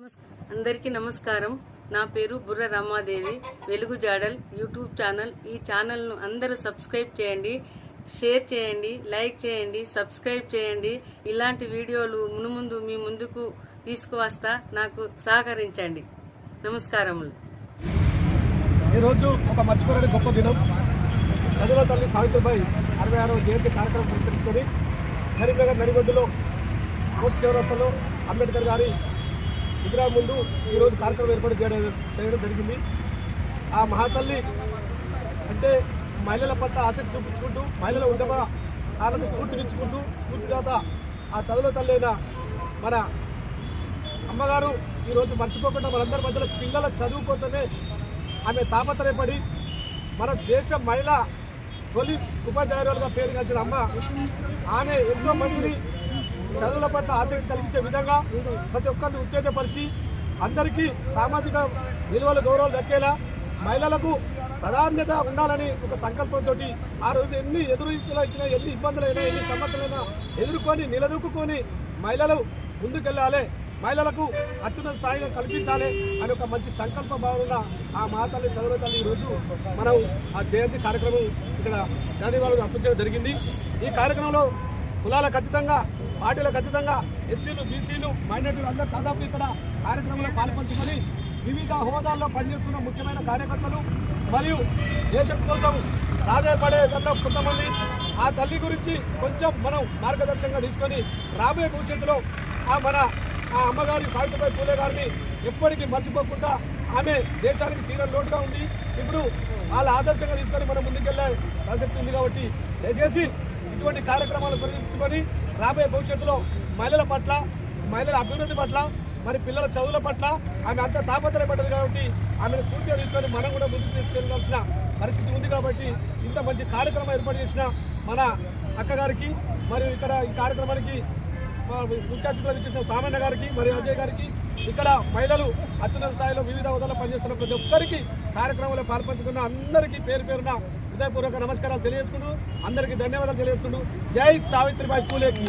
అందరికీ నమస్కారం. నా పేరు బుర్ర రమాదేవి. వెలుగు జాడల్ యూట్యూబ్ ఛానల్. ఈ ఛానల్ను అందరూ సబ్స్క్రైబ్ చేయండి షేర్ చేయండి లైక్ చేయండి సబ్స్క్రైబ్ చేయండి. ఇలాంటి వీడియోలు మునుముందు మీ ముందుకు తీసుకువస్తా నాకు సహకరించండి. నమస్కారములు. ఈరోజు ఒక మర్చిపోలేని గొప్ప దినం. చదువుల తల్లి సావిత్రిబాయి అరవై ఆరవ జయంతి కార్యక్రమం పురస్కరించుకొని కరీంనగర్ నడిగొడ్డులో కోర్టు చౌరస్తాలో అంబేద్కర్ గారి విగ్రహం ముందు ఈరోజు కార్యక్రమం ఏర్పాటు చేయడం చేయడం జరిగింది. ఆ మహాతల్లి అంటే మహిళల పట్ల ఆసక్తి చూపించుకుంటూ మహిళల ఉద్యమ ఆలకు స్ఫూర్తినిచ్చుకుంటూ స్ఫూర్తిదాత ఆ చదువుల తల్లి అయిన మన అమ్మగారు ఈరోజు మర్చిపోకుండా మనందరి మధ్యలో పిల్లల చదువు కోసమే ఆమె తాపత్రయపడి మన దేశ మహిళ తొలి ఉపాధ్యాయులుగా పేరు అమ్మ. ఆమె ఎంతో మందిని చదువుల పట్ల ఆసక్తి కలిగించే విధంగా ప్రతి ఒక్కరిని ఉత్తేజపరిచి అందరికీ సామాజిక విలువలు గౌరవాలు దక్కేలా మహిళలకు ప్రాధాన్యత ఉండాలని ఒక సంకల్పంతో ఆ రోజు ఎన్ని ఎదురులో ఇచ్చినా ఎన్ని ఇబ్బందులైనా ఎన్ని సమస్యలైనా ఎదుర్కొని నిలదొక్కుకొని మహిళలు ముందుకెళ్ళాలి. మహిళలకు అత్యున్నత స్థాయిని కల్పించాలి అని ఒక మంచి సంకల్ప భావన ఆ మాతల్లి చదువు తల్లి ఈరోజు మనం ఆ జయంతి కార్యక్రమం ఇక్కడ గాంధీ అర్పించడం జరిగింది. ఈ కార్యక్రమంలో కులాలకు ఖచ్చితంగా పార్టీలకు ఖచ్చితంగా ఎస్సీలు బీసీలు మైనార్టీలు అందరూ దాదాపు ఇక్కడ కార్యక్రమంలో పాల్పంచుకొని వివిధ హోదాల్లో పనిచేస్తున్న ముఖ్యమైన కార్యకర్తలు మరియు దేశం కోసం రాజేపడే దాంట్లో కొంతమంది. ఆ తల్లి గురించి కొంచెం మనం మార్గదర్శకంగా తీసుకొని రాబోయే భవిష్యత్తులో ఆ మన ఆ అమ్మగారి సావిత్రిబాయి పూలే గారిని ఎప్పటికీ మర్చిపోకుండా ఆమె దేశానికి తీరం లోటుగా ఉంది. ఇప్పుడు వాళ్ళ ఆదర్శంగా తీసుకొని మనం ముందుకెళ్ళే ప్రసక్తి ఉంది కాబట్టి దయచేసి ఇటువంటి కార్యక్రమాలు ప్రదర్శించుకొని రాబోయే భవిష్యత్తులో మహిళల పట్ల మహిళల అభ్యున్నతి పట్ల మరి పిల్లల చదువుల పట్ల ఆమె అంత తాపత్రయపడ్డది కాబట్టి ఆమెను స్ఫూర్తిగా తీసుకొని మనం కూడా ముందుకు తీసుకెళ్ళాల్సిన పరిస్థితి ఉంది కాబట్టి ఇంత మంచి కార్యక్రమం ఏర్పాటు చేసిన మన అక్కగారికి మరియు ఇక్కడ ఈ కార్యక్రమానికి ముఖ్య అతిథులు ఇచ్చేసిన సామాన్య గారికి మరియు అజయ్ గారికి ఇక్కడ మహిళలు అత్యున్నత స్థాయిలో వివిధ హోదాలో పనిచేస్తున్న ప్రతి ఒక్కరికి కార్యక్రమంలో పాల్పంచుకున్న అందరికీ పేరు పేరున హృదయపూర్వక నమస్కారాలు తెలియజేసుకుంటూ అందరికీ ధన్యవాదాలు తెలియజేసుకుంటూ. జై సావిత్రిబాయి పూలేకి.